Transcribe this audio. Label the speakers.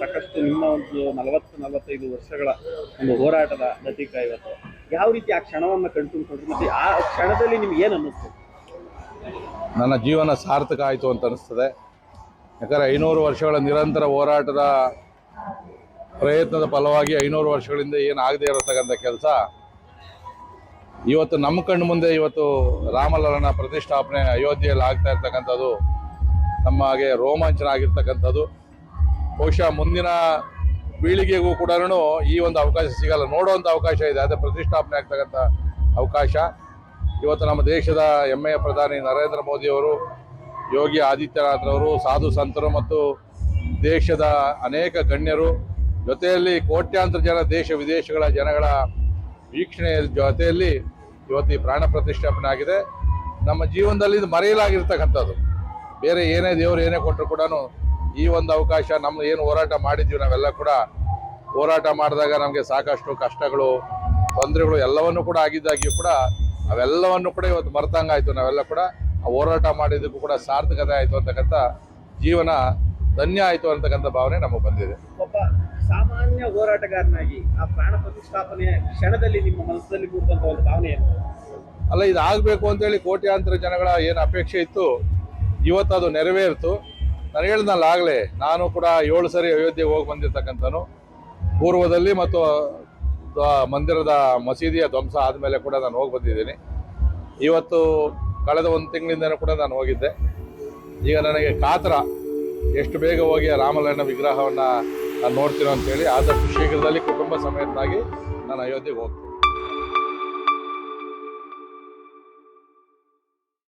Speaker 1: ಸಾಕಷ್ಟು ನಿಮ್ಮ ಒಂದು ನಲವತ್ತು, ನಲವತ್ತೈದು ವರ್ಷಗಳ ಒಂದು ಹೋರಾಟದ ಪ್ರತೀಕ ಇವತ್ತು. ಯಾವ ರೀತಿ ಆ ಕ್ಷಣವನ್ನು ಕಣ್ತುಂಬಿಕೊಂಡ್ರು ಮತ್ತೆ ಆ ಕ್ಷಣದಲ್ಲಿ ನಿಮ್ಗೆ ಏನು ಅನ್ನಿಸ್ತು?
Speaker 2: ನನ್ನ ಜೀವನ ಸಾರ್ಥಕ ಆಯಿತು ಅಂತ ಅನಿಸ್ತದೆ ಯಾಕಂದರೆ ಐನೂರು ವರ್ಷಗಳ ನಿರಂತರ ಹೋರಾಟದ ಪ್ರಯತ್ನದ ಫಲವಾಗಿ ಐನೂರು ವರ್ಷಗಳಿಂದ ಏನು ಆಗದೆ ಇರತಕ್ಕಂಥ ಕೆಲಸ, ಇವತ್ತು ನಮ್ಮ ಕಣ್ಣು ಮುಂದೆ ಇವತ್ತು ರಾಮಲಲ್ಲನ ಪ್ರತಿಷ್ಠಾಪನೆ ಅಯೋಧ್ಯೆಯಲ್ಲಿ ಆಗ್ತಾ ಇರ್ತಕ್ಕಂಥದ್ದು ಹಾಗೆ ರೋಮಾಂಚನ ಆಗಿರ್ತಕ್ಕಂಥದ್ದು ಬಹುಶಃ ಮುಂದಿನ ಪೀಳಿಗೆಗೂ ಕೂಡ ಈ ಒಂದು ಅವಕಾಶ ಸಿಗಲ್ಲ. ನೋಡುವಂಥ ಅವಕಾಶ ಇದೆ. ಅದೇ ಪ್ರತಿಷ್ಠಾಪನೆ ಆಗ್ತಕ್ಕಂಥ ಅವಕಾಶ. ಇವತ್ತು ನಮ್ಮ ದೇಶದ ಹೆಮ್ಮೆಯ ಪ್ರಧಾನಿ ನರೇಂದ್ರ ಮೋದಿಯವರು ಯೋಗಿ ಆದಿತ್ಯನಾಥ್ರವರು ಸಾಧು ಸಂತರು ಮತ್ತು ದೇಶದ ಅನೇಕ ಗಣ್ಯರು, ಜೊತೆಯಲ್ಲಿ ಕೋಟ್ಯಾಂತರ ಜನ ದೇಶ ವಿದೇಶಗಳ ಜನಗಳ ವೀಕ್ಷಣೆಯ ಜೊತೆಯಲ್ಲಿ ಇವತ್ತು ಈ ಪ್ರಾಣ ಪ್ರತಿಷ್ಠಾಪನೆ ಆಗಿದೆ. ನಮ್ಮ ಜೀವನದಲ್ಲಿ ಇದು ಮರೆಯಲಾಗಿರ್ತಕ್ಕಂಥದ್ದು. ಬೇರೆ ಏನೇ ದೇವರು ಏನೇ ಕೊಟ್ಟರು ಕೂಡ ಈ ಒಂದು ಅವಕಾಶ ನಮ್ಮ ಏನು ಹೋರಾಟ ಮಾಡಿದ್ವಿ ನಾವೆಲ್ಲ ಕೂಡ ಹೋರಾಟ ಮಾಡಿದಾಗ ನಮಗೆ ಸಾಕಷ್ಟು ಕಷ್ಟಗಳು ತೊಂದರೆಗಳು ಎಲ್ಲವನ್ನು ಕೂಡ ಆಗಿದ್ದಾಗಿಯೂ ಕೂಡ ಅವೆಲ್ಲವನ್ನು ಕೂಡ ಇವತ್ತು ಮರೆತಂಗಾಯ್ತು ನಾವೆಲ್ಲ ಕೂಡ. ಆ ಹೋರಾಟ ಮಾಡಿದ್ದಕ್ಕೂ ಕೂಡ ಸಾರ್ಥಕತೆ ಆಯಿತು ಅಂತಕ್ಕಂಥ ಜೀವನ ಧನ್ಯ ಆಯಿತು ಅಂತಕ್ಕಂಥ ಭಾವನೆ ನಮಗೆ ಬಂದಿದೆ.
Speaker 1: ಒಬ್ಬ ಸಾಮಾನ್ಯ ಹೋರಾಟಗಾರನಾಗಿ ಆ ಪ್ರಾಣ ಪ್ರತಿಷ್ಠಾಪನೆ ಕ್ಷಣದಲ್ಲಿ ನಿಮ್ಮ ಮನಸ್ಸಲ್ಲಿ ಕೂಡುವಂತ ಒಂದು ಭಾವನೆ ಏನು?
Speaker 2: ಅಲ್ಲ ಇದಾಗಬೇಕು ಅಂತೇಳಿ ಕೋಟ್ಯಾಂತರ ಜನಗಳ ಏನು ಅಪೇಕ್ಷೆ ಇತ್ತು ಇವತ್ತು ಅದು ನೆರವೇರಿತು. ನಾನು ಹೇಳಿದ್ನಲ್ಲ ಆಗಲೇ, ನಾನು ಕೂಡ ಏಳು ಸರಿ ಅಯೋಧ್ಯೆಗೆ ಹೋಗಿ ಬಂದಿರ್ತಕ್ಕಂಥನು ಪೂರ್ವದಲ್ಲಿ ಮತ್ತು ಮಂದಿರದ ಮಸೀದಿಯ ಧ್ವಂಸ ಆದಮೇಲೆ ಕೂಡ ನಾನು ಹೋಗಿ ಬಂದಿದ್ದೀನಿ. ಇವತ್ತು ಕಳೆದ ಒಂದು ತಿಂಗಳಿಂದನೂ ಕೂಡ ನಾನು ಹೋಗಿದ್ದೆ. ಈಗ ನನಗೆ ಕಾತರ ಎಷ್ಟು ಬೇಗ ಹೋಗಿ ಆ ವಿಗ್ರಹವನ್ನು ನಾನು ನೋಡ್ತೀನೋ ಅಂತೇಳಿ ಆದಷ್ಟು ಶೀಘ್ರದಲ್ಲಿ ಕುಟುಂಬ ಸಮೇತನಾಗಿ ನಾನು ಅಯೋಧ್ಯೆಗೆ ಹೋಗ್ತೀನಿ.